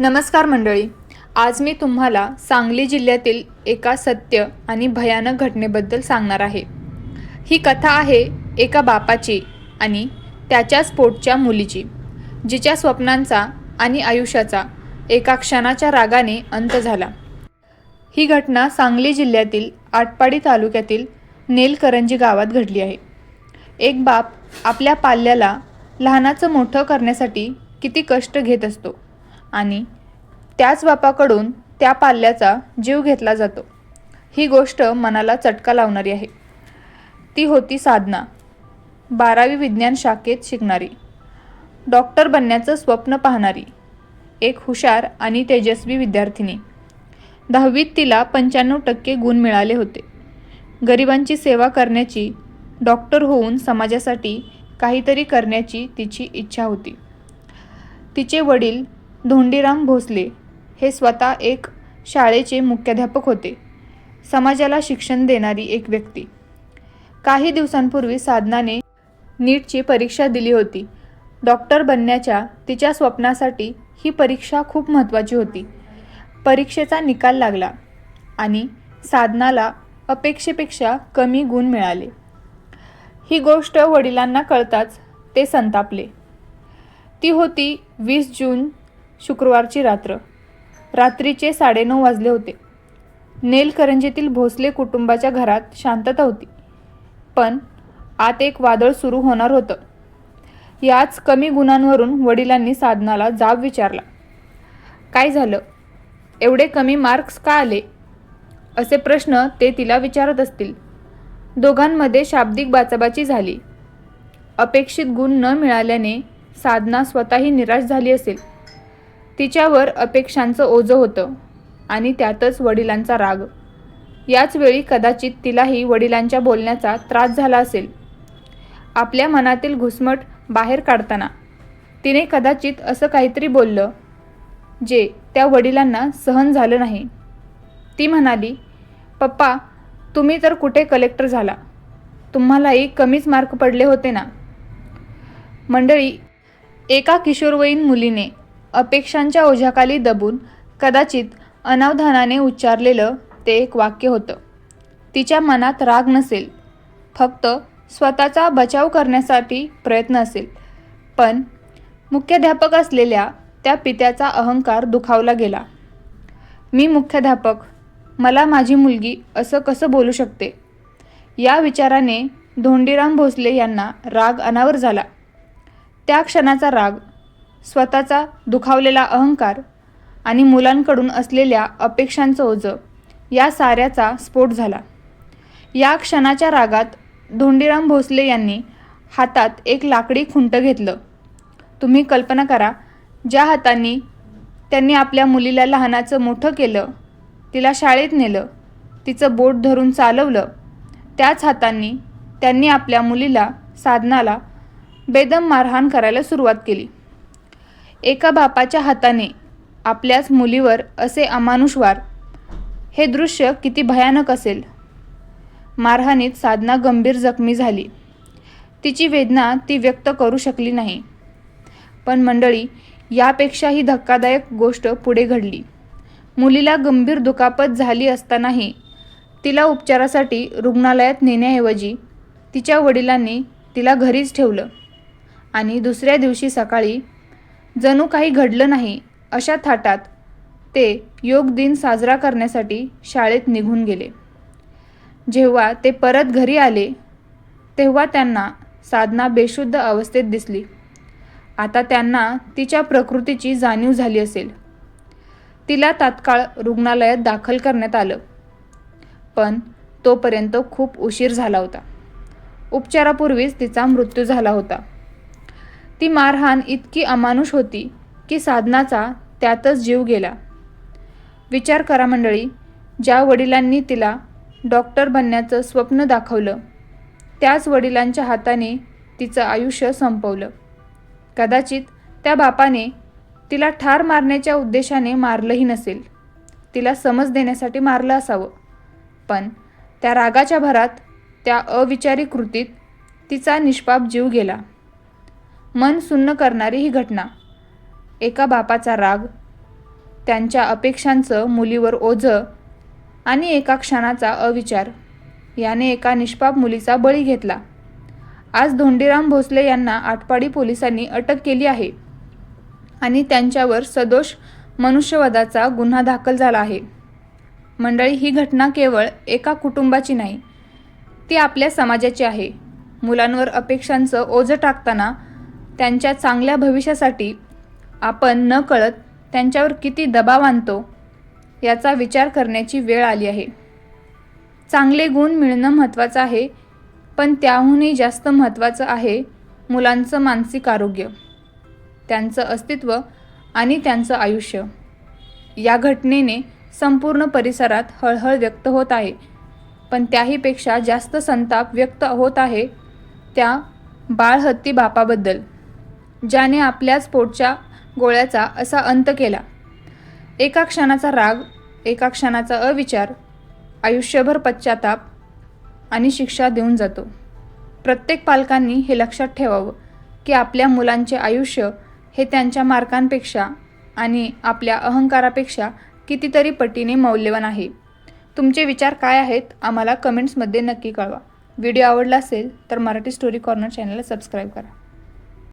नमस्कार मंडळी. आज मी तुम्हाला सांगली जिल्ह्यातील एका सत्य आणि भयानक घटनेबद्दल सांगणार आहे. ही कथा आहे एका बापाची आणि त्याच्याच पोटच्या मुलीची जिच्या स्वप्नांचा आणि आयुष्याचा एका क्षणाच्या रागाने अंत झाला. ही घटना सांगली जिल्ह्यातील आटपाडी तालुक्यातील नेलकरंजी गावात घडली आहे. एक बाप आपल्या पाल्याला लहानाचं मोठं करण्यासाठी किती कष्ट घेत असतो. आणि त्याच बापाकडून त्या पाल्याचा जीव घेतला जातो. ही गोष्ट मनाला चटका लावणारी आहे. ती होती साधना. बारावी विज्ञान शाखेत शिकणारी. डॉक्टर बनण्याचं स्वप्न पाहणारी. एक हुशार आणि तेजस्वी विद्यार्थिनी. दहावीत तिला पंच्याण्णव टक्के गुण मिळाले होते. गरिबांची सेवा करण्याची डॉक्टर होऊन समाजासाठी काहीतरी करण्याची तिची इच्छा होती. तिचे वडील धोंडीराम भोसले हे स्वतः एक शाळेचे मुख्याध्यापक होते. समाजाला शिक्षण देणारी एक व्यक्ती. काही दिवसांपूर्वी साधनाने नीटची परीक्षा दिली होती. डॉक्टर बनण्याच्या तिच्या स्वप्नासाठी ही परीक्षा खूप महत्त्वाची होती. परीक्षेचा निकाल लागला आणि साधनाला अपेक्षेपेक्षा कमी गुण मिळाले. ही गोष्ट वडिलांना कळताच ते संतापले. ती होती वीस जून शुक्रवारची रात्र. रात्रीचे साडेनऊ वाजले होते. नेलकरंजीतील भोसले कुटुंबाच्या घरात शांतता होती. पण आत एक वादळ सुरू होणार होतं. याच कमी गुणांवरून वडिलांनी साधनाला जाब विचारला. काय झालं? एवढे कमी मार्क्स का आले असे प्रश्न ते तिला विचारत असतील. दोघांमध्ये शाब्दिक बाचाबाची झाली. अपेक्षित गुण न मिळाल्याने साधना स्वतःही निराश झाली असेल. तिच्यावर अपेक्षांचं ओझं होतं आणि त्यातच वडिलांचा राग. याच वेळी कदाचित तिलाही वडिलांच्या बोलण्याचा त्रास झाला असेल. आपल्या मनातील घुसमट बाहेर काढताना तिने कदाचित असं काहीतरी बोललं जे त्या वडिलांना सहन झालं नाही. ती म्हणाली पप्पा तुम्ही तर कुठे कलेक्टर झाला? तुम्हालाही कमीच मार्क पडले होते ना मंडळी एका किशोरवयीन मुलीने अपेक्षांच्या ओझ्याखाली दबून कदाचित अनावधानाने उच्चारलेलं ते एक वाक्य होतं. तिच्या मनात राग नसेल. फक्त स्वतःचा बचाव करण्यासाठी प्रयत्न असेल. पण मुख्याध्यापक असलेल्या त्या पित्याचा अहंकार दुखावला गेला. मी मुख्याध्यापक. मला माझी मुलगी असं कसं बोलू शकते? या विचाराने धोंडीराम भोसले यांना राग अनावर झाला. त्या क्षणाचा राग स्वतःचा दुखावलेला अहंकार आणि मुलांकडून असलेल्या अपेक्षांचं ओझं या साऱ्याचा स्फोट झाला. या क्षणाच्या रागात धोंडीराम भोसले यांनी हातात एक लाकडी खुंट घेतलं. तुम्ही कल्पना करा ज्या हातांनी त्यांनी आपल्या मुलीला लहानाचं मोठं केलं तिला शाळेत नेलं तिचं बोट धरून चालवलं त्याच हातांनी त्यांनी आपल्या मुलीला साधनाला बेदम मारहाण करायला सुरुवात केली. एका बापाच्या हाताने आपल्याच मुलीवर असे अमानुषवार हे दृश्य किती भयानक असेल. मारहाणीत साधना गंभीर जखमी झाली. तिची वेदना ती व्यक्त करू शकली नाही. पण मंडळी यापेक्षाही धक्कादायक गोष्ट पुढे घडली. मुलीला गंभीर दुखापत झाली असतानाही तिला उपचारासाठी रुग्णालयात नेण्याऐवजी तिच्या वडिलांनी तिला घरीच ठेवलं आणि दुसऱ्या दिवशी सकाळी जणू काही घडलं नाही अशा थाटात ते योग दिन साजरा करण्यासाठी शाळेत निघून गेले. जेव्हा ते परत घरी आले तेव्हा त्यांना साधना बेशुद्ध अवस्थेत दिसली. आता त्यांना तिच्या प्रकृतीची जाणीव झाली असेल. तिला तात्काळ रुग्णालयात दाखल करण्यात आलं. पण तोपर्यंत खूप उशीर झाला होता. उपचारापूर्वीच तिचा मृत्यू झाला होता. ती मारहाण इतकी अमानुष होती की साधनाचा त्यातच जीव गेला. विचार करा मंडळी ज्या वडिलांनी तिला डॉक्टर बनण्याचं स्वप्न दाखवलं त्याच वडिलांच्या हाताने तिचं आयुष्य संपवलं. कदाचित त्या बापाने तिला ठार मारण्याच्या उद्देशाने मारलंही नसेल. तिला समज देण्यासाठी मारलं असावं. पण त्या रागाच्या भरात त्या अविचारी कृतीत तिचा निष्पाप जीव गेला. मन सुन्न करणारी ही घटना. एका बापाचा राग त्यांच्या अपेक्षांचं मुलीवर ओझं आणि एका क्षणाचा अविचार. याने एका निष्पाप मुलीचा बळी घेतला. आज धोंडीराम भोसले यांना आटपाडी पोलिसांनी अटक केली आहे आणि त्यांच्यावर सदोष मनुष्यवधाचा गुन्हा दाखल झाला आहे. मंडळी ही घटना केवळ एका कुटुंबाची नाही ती आपल्या समाजाची आहे. मुलांवर अपेक्षांचं ओझं टाकताना त्यांच्या चांगल्या भविष्यासाठी आपण न कळत त्यांच्यावर किती दबाव आणतो याचा विचार करण्याची वेळ आली आहे. चांगले गुण मिळणं महत्त्वाचं आहे पण त्याहूनही जास्त महत्त्वाचं आहे मुलांचं मानसिक आरोग्य त्यांचं अस्तित्व आणि त्यांचं आयुष्य. या घटनेने संपूर्ण परिसरात हळहळ व्यक्त होत आहे पण त्याहीपेक्षा जास्त संताप व्यक्त होत आहे त्या बाळहत्ती बापाबद्दल. ज्याने आपल्याच पोटच्या गोळ्याचा असा अंत केला. एका क्षणाचा राग एका क्षणाचा अविचार आयुष्यभर पश्चाताप आणि शिक्षा देऊन जातो. प्रत्येक पालकांनी हे लक्षात ठेवावं की आपल्या मुलांचे आयुष्य हे त्यांच्या मार्कांपेक्षा आणि आपल्या अहंकारापेक्षा कितीतरी पटीने मौल्यवान आहे. तुमचे विचार काय आहेत आम्हाला कमेंट्समध्ये नक्की कळवा. व्हिडिओ आवडला असेल तर मराठी स्टोरी कॉर्नर चॅनलला सबस्क्राईब करा.